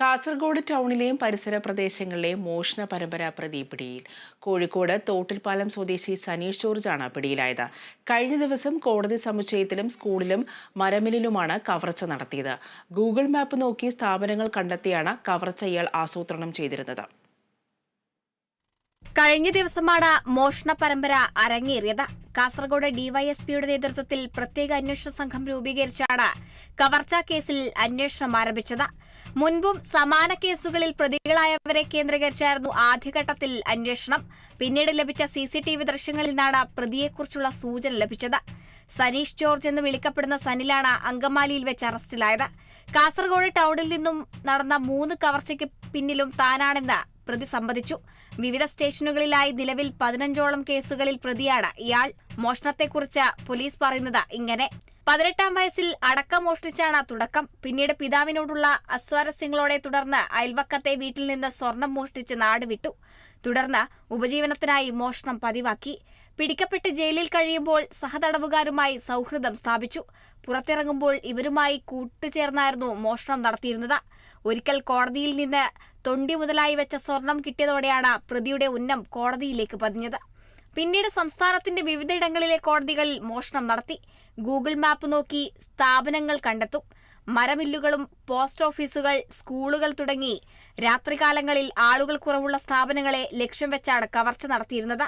കാസർഗോഡ് ടൗണിലെയും പരിസര പ്രദേശങ്ങളിലെയും മോഷണ പരമ്പര പ്രതി പിടിയിൽ കോഴിക്കോട് തോട്ടിൽപ്പാലം സ്വദേശി സനീഷ് ജോർജാണ് പിടിയിലായത്. കഴിഞ്ഞ ദിവസം കോടതി സമുച്ചയത്തിലും സ്കൂളിലും മരമില്ലിലുമാണ് കവർച്ച നടത്തിയത്. ഗൂഗിൾ മാപ്പ് നോക്കി സ്ഥാപനങ്ങൾ കണ്ടെത്തിയാണ് കവർച്ച ഇയാൾ ആസൂത്രണം ചെയ്തിരുന്നത്. കഴിഞ്ഞ ദിവസമാണ് മോഷണ പരമ്പര അരങ്ങേറിയത്. കാസർഗോഡ് ഡിവൈഎസ്പിയുടെ നേതൃത്വത്തിൽ പ്രത്യേക അന്വേഷണ സംഘം രൂപീകരിച്ചാണ് കവർച്ചാ കേസിൽ അന്വേഷണം ആരംഭിച്ചത്. മുൻപും സമാന കേസുകളിൽ പ്രതികളായവരെ കേന്ദ്രീകരിച്ചായിരുന്നു ആദ്യഘട്ടത്തിൽ അന്വേഷണം. പിന്നീട് ലഭിച്ച സിസിടിവി ദൃശ്യങ്ങളിൽ നിന്നാണ് പ്രതിയെക്കുറിച്ചുള്ള സൂചന ലഭിച്ചത്. സനീഷ് ജോർജ് എന്ന് വിളിക്കപ്പെടുന്ന സനിലാണ് അങ്കമാലിയിൽ വെച്ച് അറസ്റ്റിലായത്. കാസർഗോഡ് ടൗണിൽ നിന്നും നടന്ന മൂന്ന് കവർച്ചയ്ക്ക് പിന്നിലും താനാണെന്ന് പ്രതി സംബന്ധിച്ചു. വിവിധ സ്റ്റേഷനുകളിലായി നിലവിൽ പതിനഞ്ചോളം കേസുകളിൽ പ്രതിയാണ് ഇയാൾ. മോഷണത്തെക്കുറിച്ച് പോലീസ് പറയുന്നത് ഇങ്ങനെ. പതിനെട്ടാം വയസ്സിൽ അടക്കം മോഷ്ടിച്ചാണ് തുടക്കം. പിന്നീട് പിതാവിനോടുള്ള അസ്വാരസ്യങ്ങളോടെ തുടർന്ന് അയൽവക്കത്തെ വീട്ടിൽ നിന്ന് സ്വർണം മോഷ്ടിച്ച് നാടുവിട്ടു. തുടർന്ന് ഉപജീവനത്തിനായി മോഷണം പതിവാക്കി. പിടിക്കപ്പെട്ട് ജയിലിൽ കഴിയുമ്പോൾ സഹതടവുകാരുമായി സൗഹൃദം സ്ഥാപിച്ചു. പുറത്തിറങ്ങുമ്പോൾ ഇവരുമായി കൂട്ടുചേർന്നായിരുന്നു മോഷണം നടത്തിയിരുന്നത്. ഒരിക്കൽ കോടതിയിൽ നിന്ന് തൊണ്ടി മുതലായി വെച്ച സ്വർണം കിട്ടിയതോടെയാണ് പ്രതിയുടെ ഉന്നം കോടതിയിലേക്ക് പതിഞ്ഞത്. പിന്നീട് സംസ്ഥാനത്തിന്റെ വിവിധയിടങ്ങളിലെ കോടതികളിൽ മോഷണം നടത്തി. ഗൂഗിൾ മാപ്പ് നോക്കി സ്ഥാപനങ്ങൾ കണ്ടെത്തും. മരമില്ലുകളും പോസ്റ്റ് ഓഫീസുകൾ സ്കൂളുകൾ തുടങ്ങി രാത്രികാലങ്ങളിൽ ആളുകൾ കുറവുള്ള സ്ഥാപനങ്ങളെ ലക്ഷ്യം വെച്ചാണ് കവർച്ച നടത്തിയിരുന്നത്.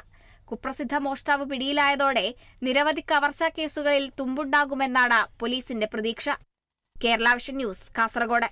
കുപ്രസിദ്ധ മോഷ്ടാവ് പിടിയിലായതോടെ നിരവധി കവർച്ചാ കേസുകളിൽ തുമ്പുണ്ടാകുമെന്നാണ് പോലീസിന്റെ പ്രതീക്ഷ. Kerala vision news Kasaragod.